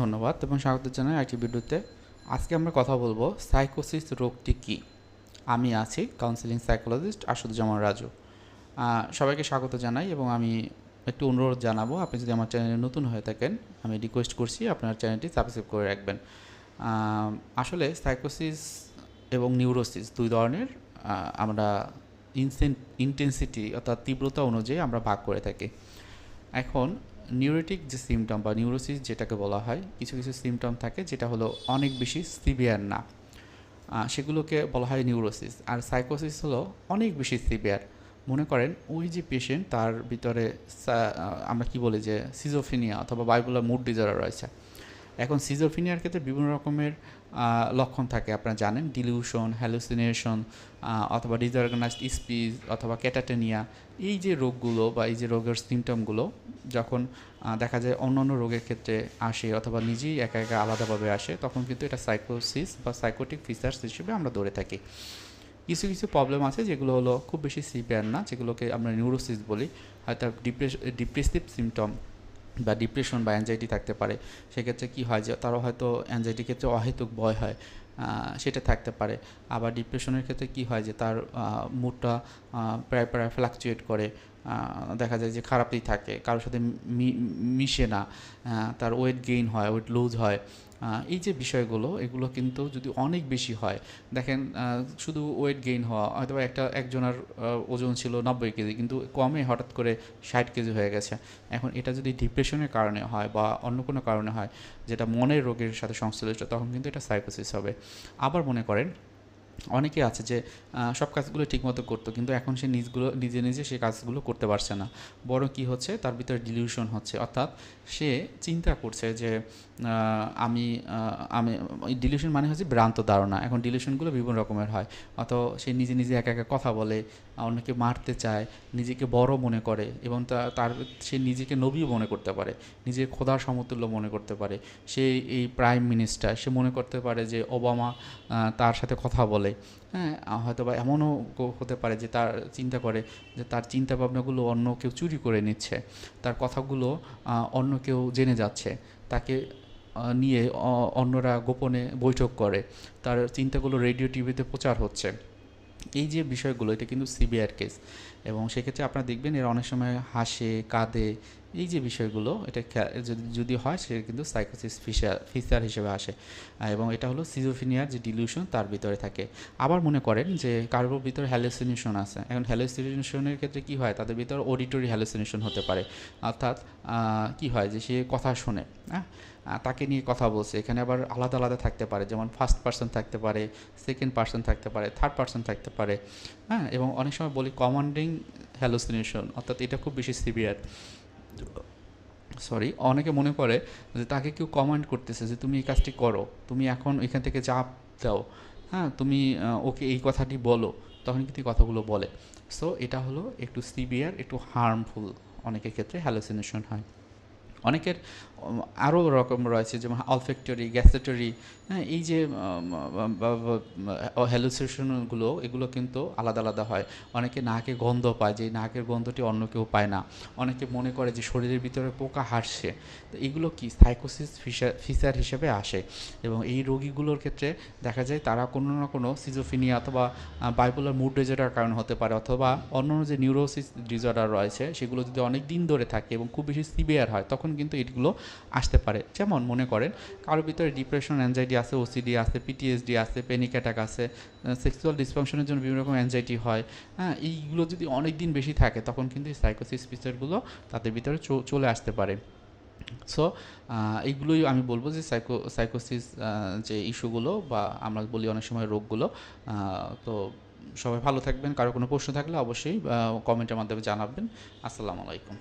ধন্যবাদ এবং স্বাগত জানাই আইটি ভিডিওতে। আজকে আমরা কথা বলব সাইকোসিস রোগটি কী? আমি আছি কাউন্সিলিং সাইকোলজিস্ট আশুদুজ্জামান রাজু। সবাইকে স্বাগত জানাই এবং আমি একটু অনুরোধ জানাব, আপনি যদি আমার চ্যানেলে নতুন হয়ে থাকেন, আমি রিকোয়েস্ট করছি আপনার চ্যানেলটি সাবস্ক্রাইব করে রাখবেন। আসলে সাইকোসিস এবং নিউরোসিস দুই ধরনের আমরা ইনসেন ইন্টেন্সিটি অর্থাৎ তীব্রতা অনুযায়ী আমরা ভাগ করে থাকি। এখন নিউরোটিক যে সিমটম বা নিউরোসিস যেটাকে বলা হয়, কিছু কিছু সিমটম থাকে যেটা হলো অনেক বেশি সিভিয়ার না। সেগুলোকে বলা হয় নিউরোসিস। আর সাইকোসিস হলো অনেক বেশি সিভিয়ার। মনে করেন ওই যে পেশেন্ট তার ভিতরে আমরা কি বলি যে সিজোফিনিয়া অথবা বাইপোলার মুড ডিজর্ডার রয়েছে। এখন সিজোফিনিয়ার ক্ষেত্রে বিভিন্ন রকমের লক্ষণ থাকে। আপনারা জানেন, ডিলিউশন, হ্যালুসিনেশন অথবা ডিসঅর্গানাইজড স্পিচ অথবা ক্যাটাটেনিয়া। এই যে রোগগুলো বা এই যে রোগের সিমটমগুলো যখন দেখা যায় অন্য অন্য রোগের ক্ষেত্রে আসে অথবা নিজেই একা একা আলাদাভাবে আসে, তখন কিন্তু এটা সাইকোসিস বা সাইকোটিক ফিচার্স হিসেবে আমরা ধরে থাকি। কিছু কিছু প্রবলেম আছে যেগুলো হলো খুব বেশি সিভিয়ার না, যেগুলোকে আমরা নিউরোসিস বলি, হয়তো ডিপ্রেস ডিপ্রেসিভ সিমটম। বা ডিপ্রেশন বা অ্যাংজাইটি থাকতে পারে, সেক্ষেত্রে কি হয় যে তারও হয়তো অ্যাংজাইটির ক্ষেত্রে অহেতুক ভয় হয় সেটা থাকতে পারে। আবার ডিপ্রেশনের ক্ষেত্রে কি হয় যে তার মুডটা প্রায় প্রায় ফ্লাকচুয়েট করে দেখা যায় যে খারাপই থাকে, কারোর সাথে মিশে না তার ওয়েট গেইন হয় ওয়েট লুজ হয় এই যে বিষয়গুলো, এগুলো কিন্তু যদি অনেক বেশি হয়, দেখেন শুধু ওয়েট গেইন হওয়া, হয়তোবা একটা একজনের ওজন ছিল নব্বই কেজি, কিন্তু কমে হঠাৎ করে ষাট কেজি হয়ে গেছে। এখন এটা যদি ডিপ্রেশনের কারণে হয় বা অন্য কোনো কারণে হয়, যেটা মনের রোগের সাথে সংশ্লিষ্ট, তখন কিন্তু এটা সাইকোসিস হবে। আবার মনে করেন অনেকে আছে যে সব কাজগুলো ঠিকমতো করতো, কিন্তু এখন সে নিজগুলো, নিজে নিজে সে কাজগুলো করতে পারছে না। বড় কি হচ্ছে? তার ভিতরে ডিলিউশন হচ্ছে। অর্থাৎ সে চিন্তা করছে যে আমি আমি ডিলিউশন মানে হচ্ছে ভ্রান্ত ধারণা। এখন ডিলিউশনগুলো বিভিন্ন রকমের হয়। অত সে নিজে নিজে একা একা কথা বলে, অন্যকে মারতে চায়, নিজেকে বড় মনে করে এবং তার, সে নিজেকে নবীও মনে করতে পারে, নিজের খোদার সমতুল্য মনে করতে পারে। সে এই প্রাইম মিনিস্টার সে মনে করতে পারে যে, ওবামা তার সাথে কথা বলে হ্যাঁ আহ, হয়তো বা এমনও হতে পারে যে তার চিন্তা করে যে তার চিন্তা ভাবনাগুলো অন্য কেউ চুরি করে নিচ্ছে তার কথাগুলো অন্য কেউ জেনে যাচ্ছে তাকে নিয়ে অন্যরা গোপনে বৈঠক করে তার চিন্তাগুলো রেডিও টিভিতে প্রচার হচ্ছে। এই যে বিষয়গুলো এটা কিন্তু সিবিআর কেস এবং সেক্ষেত্রে আপনারা দেখবেন এর অনেক সময় হাসে কাঁদে এই যে বিষয়গুলো, এটা যদি যদি হয়, সে কিন্তু সাইকোসিস ফিচার ফিচার হিসেবে আসে। এবং এটা হলো সিজোফিনিয়ার যে ডিলিউশন তার ভিতরে থাকে। আবার মনে করেন যে কারোর ভিতরে হ্যালুসিনেশন আছে। এখন হ্যালুসিনেশনের ক্ষেত্রে কি হয়? তাদের ভিতরে অডিটরি হ্যালুসিনেশন হতে পারে। অর্থাৎ কি হয় যে সে কথা শোনে হ্যাঁ? তাকে নিয়ে কথা বলছে। এখানে আবার আলাদা আলাদা থাকতে পারে। যেমন ফার্স্ট পার্সন থাকতে পারে সেকেন্ড পার্সন থাকতে পারে থার্ড পার্সন থাকতে পারে হ্যাঁ? এবং অনেক সময় বলি কমান্ডিং হ্যালুসিনেশন অর্থাৎ এটা খুব বেশি সিভিয়ার সরি অনেকে মনে করে যে তাকে কেউ কমান্ড করতেছে যে তুমি এই কাজটি করো, তুমি এখন এখান থেকে চাপ দাও। হ্যাঁ তুমি ওকে এই কথাটি বলো, তখন কিন্তু কথাগুলো বলে। সো এটা হলো একটু সিভিয়ার একটু হার্মফুল অনেকের ক্ষেত্রে হ্যালোসিনেশন হয়। অনেকের আরও রকম রয়েছে, যেমন অলফেক্টরি গ্যাসেটরি হ্যাঁ এই যে হ্যালুসিনেশনগুলো এগুলো কিন্তু আলাদা আলাদা হয়। অনেকে নাকে গন্ধ পায়, যে নাকের গন্ধটি অন্য কেউ পায় না। অনেকে মনে করে যে শরীরের ভিতরে পোকা হাসছে তো এগুলো কি সাইকোসিস ফিচার হিসেবে আসে? এবং এই রোগীগুলোর ক্ষেত্রে দেখা যায় তারা কোনো না কোনো সিজোফিনিয়া অথবা বাইপোলার মুড ডিজর্ডার কারণে হতে পারে, অথবা অন্য যে নিউরোসিস ডিজর্ডার রয়েছে, সেগুলো যদি অনেক দিন ধরে থাকে এবং খুব বেশি সিভিয়ার হয়, তখন কিন্তু এগুলো আসতে পারে। যেমন মনে করেন কারোর ভিতরে ডিপ্রেশন অ্যাংজাইটি আছে ওসিডি আছে পিটিএসডি আছে প্যানিক অ্যাটাক আছে সেক্সুয়াল ডিসফাংশনের জন্য বিভিন্ন রকম অ্যাংজাইটি হয় হ্যাঁ এইগুলো যদি অনেক দিন বেশি থাকে, তখন কিন্তু এই সাইকোসিস ফিচারগুলো তাদের ভিতরে চলে আসতে পারে। সো এইগুলোই আমি বলব যে সাইকো সাইকোসিস যে ইস্যুগুলো বা আমরা বলি অনেক সময় রোগগুলো তো সবাই ভালো থাকবেন। কারও কোনো প্রশ্ন থাকলে অবশ্যই কমেন্টের মাধ্যমে জানাবেন। আসসালামু আলাইকুম।